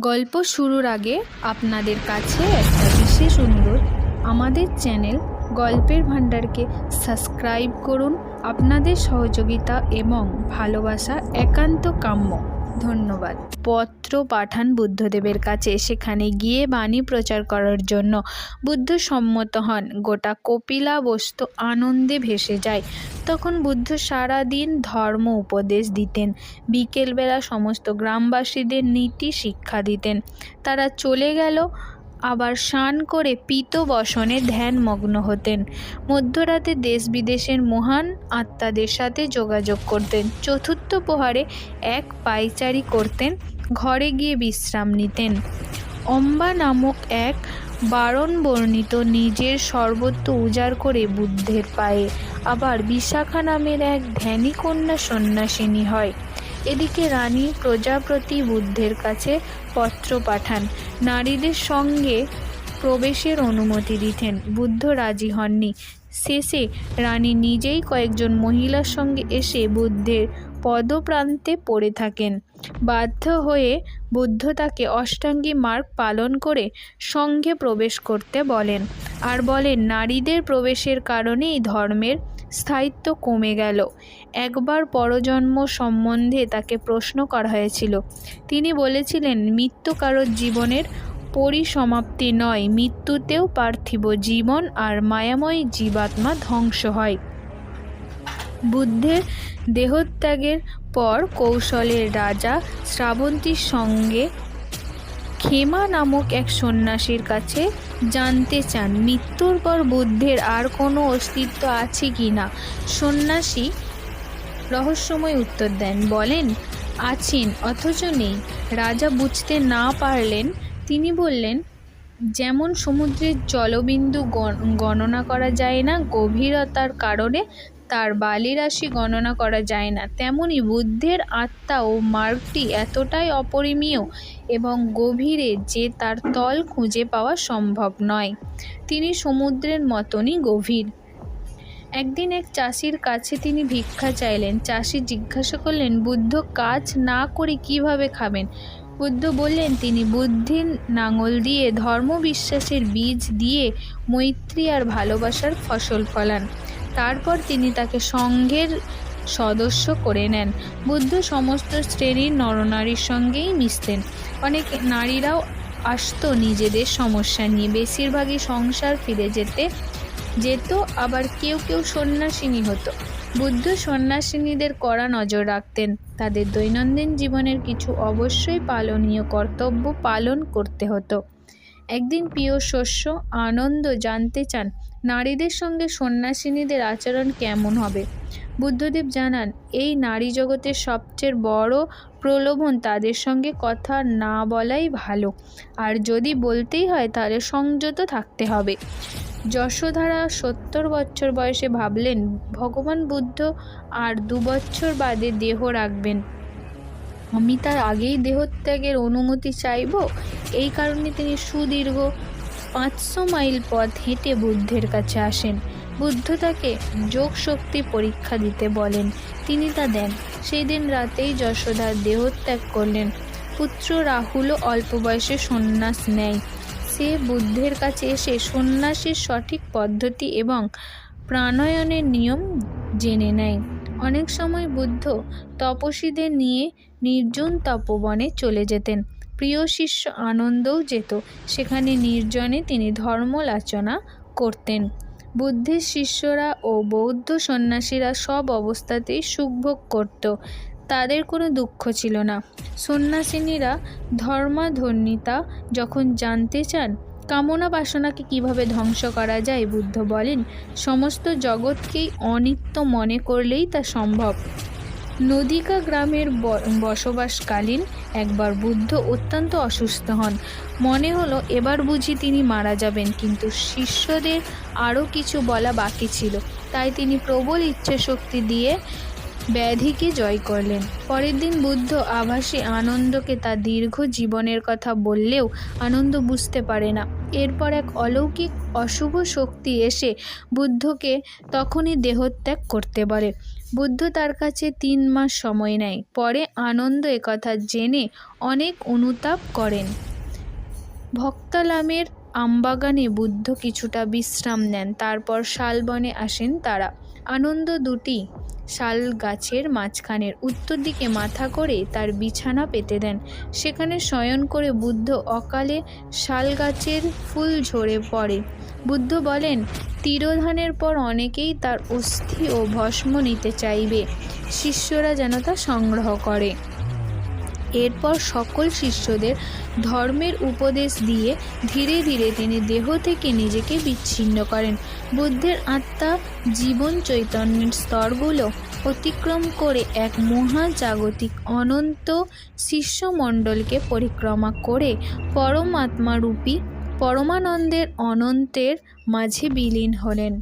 গল্প শুরুর আগে আপনাদের কাছে একটা বিশেষ অনুরোধ। আমাদের চ্যানেল গল্পের ভাণ্ডারকে সাবস্ক্রাইব করুন। আপনাদের সহযোগিতা এবং ভালোবাসা একান্ত কাম্য। ধন্যবাদ। পত্র পাঠান বুদ্ধদেবের কাছে। সেখানে গিয়ে বাণী প্রচার করার জন্য বুদ্ধ সম্মত হন। গোটা কপিলা বস্তু আনন্দে ভেসে যায়। তখন বুদ্ধ সারা দিন ধর্ম উপদেশ দিতেন। বিকেলবেলা সমস্ত গ্রামবাসীদের নীতি শিক্ষা দিতেন। তারা চলে গেল, আবার স্নান করে পীত বসনে ধ্যানমগ্ন হতেন। মধ্যরাতে দেশ বিদেশের মহান আত্মাদের সাথে যোগাযোগ করতেন। চতুর্থ প্রহারে এক পাইচারি করতেন, ঘরে গিয়ে বিশ্রাম নিতেন। অম্বা নামক এক বারণ বর্ণিত নিজের সর্বত্র উজাড় করে বুদ্ধের পায়ে। আবার বিশাখা নামের এক ধ্যানী কন্যা সন্ন্যাসিনী হয়। এদিকে রানী প্রজাপতি বুদ্ধের কাছে পত্র পাঠান। নারীদের সঙ্গে প্রবেশের অনুমতি দিতেন। বুদ্ধ রাজি হননি। শেষে রানী নিজেই কয়েকজন মহিলার সঙ্গে এসে বুদ্ধের পদপ্রান্তে পড়ে থাকেন। বাধ্য হয়ে বুদ্ধ তাকে অষ্টাঙ্গী মার্গ পালন করে সঙ্ঘে প্রবেশ করতে বলেন। আর বলেন, নারীদের প্রবেশের কারণেই ধর্মের স্থায়িত্ব কমে গেল। একবার পরজন্ম সম্বন্ধে তাকে প্রশ্ন করা হয়েছিল। তিনি বলেছিলেন, মৃত্যু কারোর জীবনের পরিসমাপ্তি নয়। মৃত্যুতেও পার্থিব জীবন আর মায়াময় জীবাত্মা ধ্বংস হয়। বুদ্ধের দেহত্যাগের পর কৌশলের রাজা শ্রাবন্তীর সঙ্গে খেমা নামক এক সন্ন্যাসীর কাছে জানতে চান মৃত্যুর পর বুদ্ধের আর কোনো অস্তিত্ব আছে কি না? সন্ন্যাসী রহস্যময় উত্তর দেন, বলেন, আছেন, অথচ নেই। রাজা বুঝতে না পারলেন, তিনি বললেন, যেমন সমুদ্রের জলবিন্দু গণনা করা যায় না, গভীরতার কারণে তার বালিরাশি গণনা করা যায় না। তেমনি বুদ্ধের আত্মা ও মার্গটি এতটাই অপরিমীয় এবং গভীরে যে তার তল খুঁজে পাওয়া সম্ভব নয়। তিনি সমুদ্রের মতনই গভীর। একদিন এক চাষির কাছে তিনি ভিক্ষা চাইলেন। চাষি জিজ্ঞাসা করলেন, বুদ্ধ, কাজ না করে কীভাবে খাবেন? বুদ্ধ বললেন, তিনি বুদ্ধির নাঙল দিয়ে ধর্ম বিশ্বাসের বীজ দিয়ে মৈত্রী আর ভালোবাসার ফসল ফলান। তারপর তিনি তাকে সঙ্ঘের সদস্য করে নেন। বুদ্ধ সমস্ত শ্রেণির নরনারীর সঙ্গেই মিশতেন। অনেক নারীরাও আসতো নিজেদের সমস্যা নিয়ে। বেশিরভাগই সংসার ফিরে যেতে যেত, আবার কেউ কেউ সন্ন্যাসিনী হতো। বুদ্ধ সন্ন্যাসিনীদের কড়া নজর রাখতেন। তাদের দৈনন্দিন জীবনের কিছু অবশ্যই পালনীয় কর্তব্য পালন করতে হতো। একদিন প্রিয় শস্য আনন্দ জানতে চান। নারীদের সঙ্গে সন্ন্যাসিনীদের আচরণ কেমন হবে? বুদ্ধদেব জানান, এই নারী জগতের সবচেয়ে বড় প্রলোভন তাদের সঙ্গে কথা না বলাই ভালো। আর যদি বলতেই হয়, তাহলে সংযত থাকতে হবে। যশোধারা সত্তর বছর বয়সে ভাবলেন, ভগবান বুদ্ধ আর দু বছর বাদে দেহ রাখবেন। আমি তার আগেই দেহত্যাগের অনুমতি চাইব? এই কারণে তিনি সুদীর্ঘ পাঁচশো মাইল পথ হেঁটে বুদ্ধের কাছে আসেন। বুদ্ধ তাকে যোগ শক্তি পরীক্ষা দিতে বলেন। তিনি তা দেন। সেই দিন রাতেই যশোদার দেহত্যাগ করলেন। পুত্র রাহুলও অল্প বয়সে সন্ন্যাস নেয়। সে বুদ্ধের কাছে এসে সন্ন্যাসীর সঠিক পদ্ধতি এবং প্রাণায়নের নিয়ম জেনে নেয়। অনেক সময় বুদ্ধ তপসীদের নিয়ে নির্জন তপবনে চলে যেতেন। প্রিয় শিষ্য আনন্দও যেত। সেখানে নির্জনে তিনি ধর্মলাচনা করতেন। বুদ্ধের শিষ্যরা ও বৌদ্ধ সন্ন্যাসীরা সব অবস্থাতেই সুখভোগ করত। তাদের কোনো দুঃখ ছিল না। সন্ন্যাসিনীরা ধর্মাধর্মিতা যখন জানতে চান, কামনা বাসনাকে কীভাবে ধ্বংস করা যায় বুদ্ধ বলেন, সমস্ত জগৎকেই অনিত্য মনে করলেই তা সম্ভব। নদিকা গ্রামের বসবাসকালীন একবার বুদ্ধ অত্যন্ত অসুস্থ হন। মনে হলো এবার বুঝি তিনি মারা যাবেন, কিন্তু শিষ্যদের আরও কিছু বলা বাকি ছিল। তাই তিনি প্রবল ইচ্ছা শক্তি দিয়ে ব্যাধিকে জয় করলেন। পরের দিন বুদ্ধ আভাসী আনন্দকে তার দীর্ঘ জীবনের কথা বললেও আনন্দ বুঝতে পারে না। এরপর এক অলৌকিক অশুভ শক্তি এসে বুদ্ধকে তখনই দেহত্যাগ করতে পারে বুদ্ধ তার কাছে তিন মাস সময় নেয়। পরে আনন্দ একথা জেনে অনেক অনুতাপ করেন। ভক্তালামের আমবাগানে বুদ্ধ কিছুটা বিশ্রাম নেন, তারপর শালবনে আসেন তারা। আনন্দ দুটি শাল গাছের মাঝখানের উত্তর দিকে মাথা করে তার বিছানা পেতে দেন। সেখানে শয়ন করে বুদ্ধ অকালে শাল গাছের ফুল ঝরে পড়ে। বুদ্ধ বলেন তিরোধানের পর অনেকেই তার অস্থি ও ভস্ম নিতে চাইবে। শিষ্যরা যেন তা সংগ্রহ করে। এরপর সকল শিষ্যদের ধর্মের উপদেশ দিয়ে ধীরে ধীরে তিনি দেহ থেকে নিজেকে বিচ্ছিন্ন করেন। বুদ্ধের আত্মা জীবন চৈতন্যের স্তরগুলো অতিক্রম করে এক মহাজাগতিক অনন্ত শিষ্যমণ্ডলকে পরিক্রমা করে পরমাত্মারূপী পরমানন্দের অনন্তের মাঝে বিলীন হলেন।